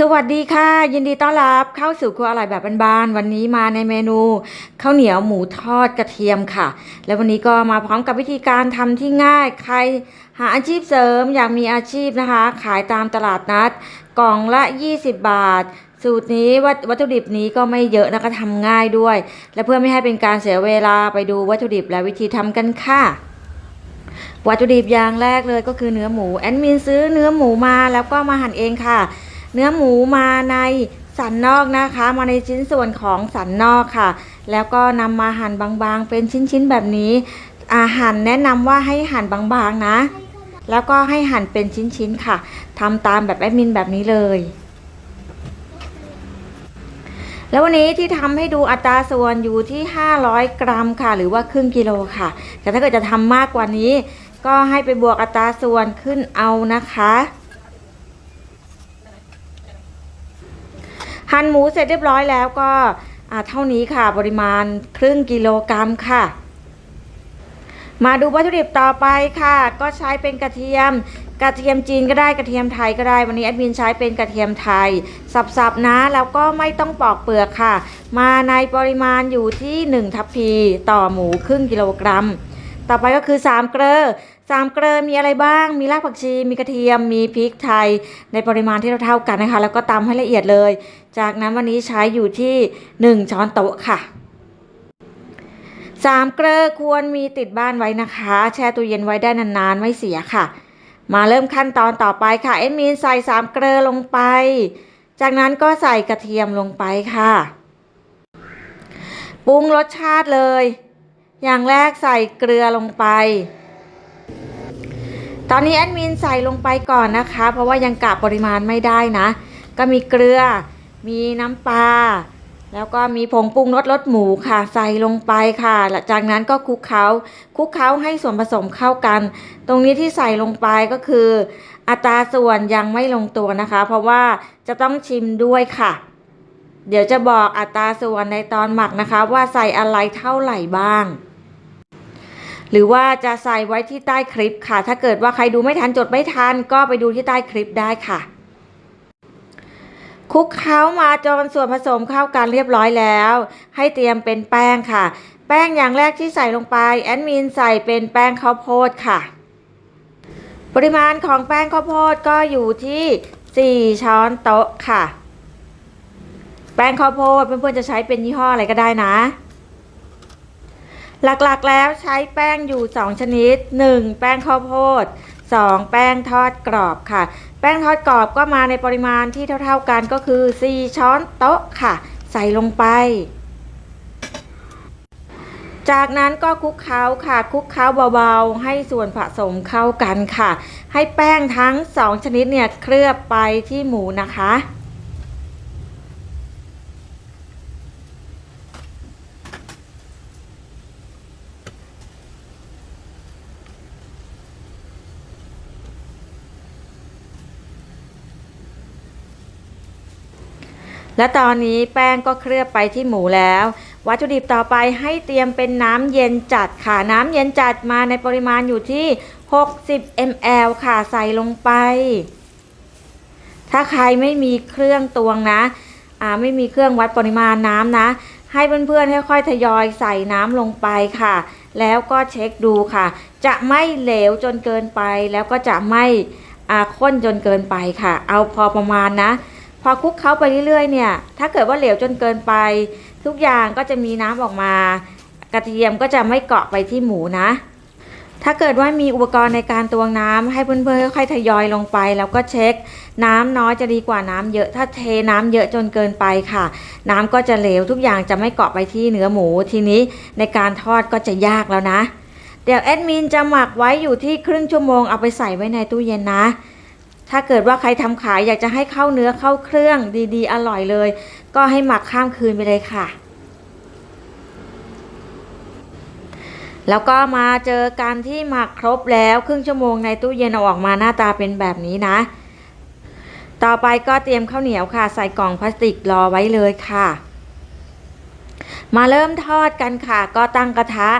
สวัสดีค่ะ ยินดีต้อนรับเข้าสู่ครัวอร่อยแบบบ้านๆวันนี้มาในเมนูข้าวเหนียวหมูทอดกระเทียมค่ะ แล้ววันนี้ก็มาพร้อมกับวิธีการทำที่ง่าย ใครหาอาชีพเสริมอยากมีอาชีพนะคะ ขายตามตลาดนัด กล่องละ 20 บาท สูตรนี้วัตวัตถุดิบนี้ก็ไม่เยอะนะคะทำง่ายด้วย และเพื่อไม่ให้เป็นการเสียเวลาไปดูวัตถุดิบและวิธีทำกันค่ะวัตถุดิบอย่างแรกเลยก็คือเนื้อหมูแอดมินซื้อเนื้อหมูมาแล้วก็มาหั่นเองค่ะ เนื้อหมูมาในสันนอกนะคะ มาในชิ้นส่วนของสันนอกค่ะ แล้วก็นำมาหั่นบางๆ เป็นชิ้นๆแบบนี้อาหั่นแนะนำว่าให้หั่นบางๆนะ แล้วก็ให้หั่นเป็นชิ้นๆค่ะทำตามแบบแอดมินแบบนี้เลยแล้ววันนี้ที่ทำให้ดูอัตราส่วนอยู่ที่ 500 กรัมค่ะ หรือว่าครึ่งกิโลค่ะ แต่ถ้าเกิดจะทำมากกว่านี้ ก็ให้ไปบวกอัตราส่วนขึ้นเอานะคะ หั่นหมูเสร็จเรียบร้อยแล้วก็เท่านี้ค่ะปริมาณครึ่งกิโลกรัมค่ะ มาดูวัตถุดิบต่อไปค่ะ ก็ใช้เป็นกระเทียม กระเทียมจีนก็ได้กระเทียมไทยก็ได้ วันนี้แอดมินใช้เป็นกระเทียมไทย สับๆนะแล้วก็ไม่ต้องปอกเปลือกค่ะ มาในปริมาณอยู่ที่1ทัพพีต่อหมูครึ่งกิโลกรัม ต่อไปก็คือ3เกลือสามเกลือมีอะไรบ้าง มีรากผักชี มีกระเทียม มีพริกไทย ในปริมาณที่เท่ากันนะคะ แล้วก็ตำให้ละเอียดเลย จากนั้นวันนี้ใช้อยู่ที่ 1 ช้อนโต๊ะค่ะสามเกลือควรมีติดบ้านไว้นะคะ แช่ตู้เย็นไว้ได้นานๆ ไม่เสียค่ะ มาเริ่มขั้นตอนต่อไปค่ะ เอ็ดมินใส่สามเกลือลงไป จากนั้นก็ใส่กระเทียมลงไปค่ะ ปรุงรสชาติเลย อย่างแรกใส่เกลือลงไป ตอนนี้แอดมินใส่ลงไปก่อนนะคะ เพราะว่ายังกะปริมาณไม่ได้นะ ก็มีเกลือ มีน้ำปลา แล้วก็มีผงปรุงรสรสหมูค่ะ ใส่ลงไปค่ะหลังจากนั้นก็คลุกเคล้า คลุกเคล้าให้ส่วนผสมเข้ากัน ตรงนี้ที่ใส่ลงไปก็คือ อัตราส่วนยังไม่ลงตัวนะคะ เพราะว่าจะต้องชิมด้วยค่ะ เดี๋ยวจะบอกอัตราส่วนในตอนหมักนะคะ ว่าใส่อะไรเท่าไหร่บ้าง หรือว่าจะใส่ไว้ที่ใต้คลิปค่ะ ถ้าเกิดว่าใครดูไม่ทันจดไม่ทัน ก็ไปดูที่ใต้คลิปได้ค่ะคลุกเคล้ามาจนส่วนผสมเข้ากันเรียบร้อยแล้ว ให้เตรียมเป็นแป้งค่ะ แป้งอย่างแรกที่ใส่ลงไปแอดมินใส่เป็นแป้งข้าวโพดค่ะ ปริมาณของแป้งข้าวโพดก็อยู่ที่ 4 ช้อนโต๊ะค่ะ แป้งข้าวโพดเพื่อนๆจะใช้เป็นยี่ห้ออะไรก็ได้นะ หลักๆแล้วใช้แป้งอยู่ 2 ชนิด 1. แป้งข้าวโพด 2. แป้งทอดกรอบค่ะ แป้งทอดกรอบก็มาในปริมาณที่เท่าๆกันก็คือ 4 ช้อนโต๊ะค่ะ ใส่ลงไป จากนั้นก็คลุกเคล้าค่ะคลุกเคล้าเบาๆ ให้ส่วนผสมเข้ากันค่ะ ให้แป้งทั้ง 2 ชนิดเนี่ยเคลือบไปที่หมูนะคะ และตอนนี้แป้งก็เคลือบไปที่หมูแล้ว วัตถุดิบต่อไปให้เตรียมเป็นน้ำเย็นจัดค่ะ น้ำเย็นจัดมาในปริมาณอยู่ที่ 60 ml ค่ะใส่ลงไป ถ้าใครไม่มีเครื่องตวงนะอ่าไม่มีเครื่องวัดปริมาณน้ำนะ ให้เพื่อนๆค่อยๆทยอยใส่น้ำลงไปค่ะ แล้วก็เช็คดูค่ะ จะไม่เหลวจนเกินไป แล้วก็จะไม่ข้นจนเกินไปค่ะ เอาพอประมาณนะ พอคลุกเคล้าไปเรื่อยๆเนี่ย ถ้าเกิดว่าเหลวจนเกินไป ทุกอย่างก็จะมีน้ำออกมา กระเทียมก็จะไม่เกาะไปที่หมูนะ ถ้าเกิดว่ามีอุปกรณ์ในการตวงน้ำให้เพื่อนๆค่อยๆทยอยลงไป แล้วก็เช็ค น้ำน้อยจะดีกว่าน้ำเยอะ ถ้าเทน้ำเยอะจนเกินไปค่ะ น้ำก็จะเหลวทุกอย่างจะไม่เกาะไปที่เนื้อหมูทีนี้ในการทอดก็จะยากแล้วนะเดี๋ยวแอดมินจะหมักไว้อยู่ที่ครึ่งชั่วโมงเอาไปใส่ไว้ในตู้เย็นนะ ถ้าเกิดว่าใครทำขายอยากจะให้เข้าเนื้อเข้าเครื่องดีๆ อร่อยเลย ก็ให้หมักข้ามคืนไปเลยค่ะ แล้วก็มาเจอกันที่หมักครบแล้วครึ่งชั่วโมงในตู้เย็นเอาออกมาหน้าตาเป็นแบบนี้นะ ต่อไปก็เตรียมข้าวเหนียวค่ะ ใส่กล่องพลาสติกรอไว้เลยค่ะ มาเริ่มทอดกันค่ะ ก็ตั้งกระทะ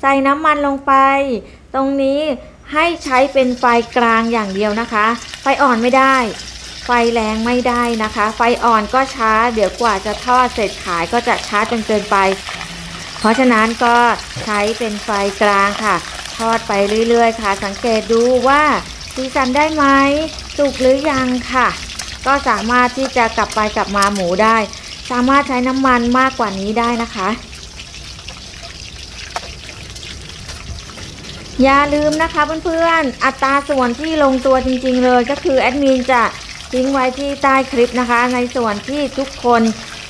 ใส่น้ำมันลงไป ตรงนี้ ให้ใช้เป็นไฟกลางอย่างเดียวนะคะ ไฟอ่อนไม่ได้ ไฟแรงไม่ได้นะคะ ไฟอ่อนก็ช้า เดี๋ยวกว่าจะทอดเสร็จขายก็จะช้าจนเกินไป เพราะฉะนั้นก็ใช้เป็นไฟกลางค่ะ ทอดไปเรื่อยๆ ค่ะ สังเกตดูว่าสีสันได้ไหมสุกหรือยังค่ะ ก็สามารถที่จะกลับไปกลับมาหมูได้ สามารถใช้น้ำมันมากกว่านี้ได้นะคะ อย่าลืมนะคะเพื่อนๆ อัตราส่วนที่ลงตัวจริงๆเลยก็คือแอดมินจะทิ้งไว้ที่ใต้คลิปนะคะ ในส่วนที่ทุกคน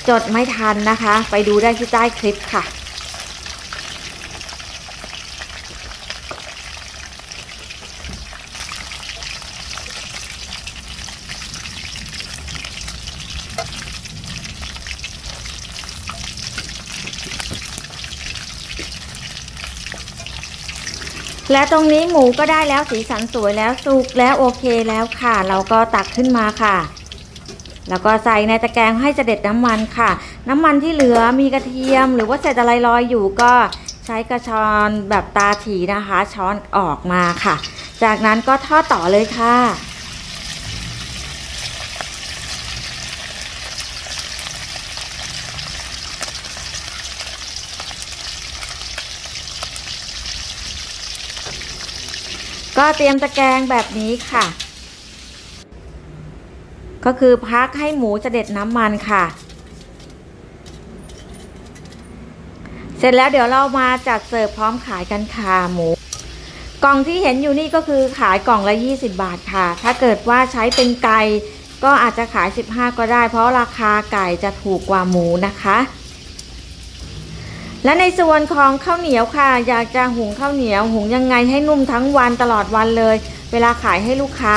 จดไม่ทันนะคะ ไปดูได้ที่ใต้คลิปค่ะ และตรงนี้หมูก็ได้แล้วสีสันสวยแล้วสุกแล้วโอเคแล้วค่ะ เราก็ตักขึ้นมาค่ะ แล้วก็ใส่ในตะแกรงให้เสด็จน้ำมันค่ะ น้ำมันที่เหลือมีกระเทียม หรือว่าเศษอะไรลอยอยู่ก็ใช้กระชอนแบบตาถีนะคะ ช้อนออกมาค่ะ จากนั้นก็ทอดต่อเลยค่ะ ก็เตรียมตะแกรงแบบนี้ค่ะ ก็คือพักให้หมูเสด็จน้ำมันค่ะ เสร็จแล้วเดี๋ยวเรามาจัดเสิร์ฟพร้อมขายกันค่ะหมู กล่องที่เห็นอยู่นี่ก็คือขายกล่องละ 20 บาทค่ะ ถ้าเกิดว่าใช้เป็นไก่ก็อาจจะขาย 15 ก็ได้ เพราะราคาไก่จะถูกกว่าหมูนะคะ และในส่วนของข้าวเหนียวค่ะ อยากจะหุงข้าวเหนียว หุงยังไงให้นุ่มทั้งวันตลอดวันเลย เวลาขายให้ลูกค้า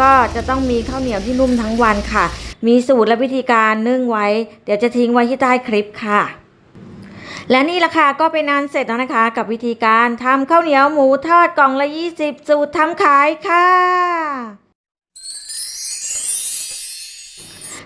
ก็จะต้องมีข้าวเหนียวที่นุ่มทั้งวันค่ะ มีสูตรและวิธีการนึ่งไว้ เดี๋ยวจะทิ้งไว้ที่ใต้คลิปค่ะ และนี่ละค่ะก็เป็นอันเสร็จแล้วนะคะ กับวิธีการทำข้าวเหนียวหมูทอดกล่องละ 20 สูตรทำขายค่ะ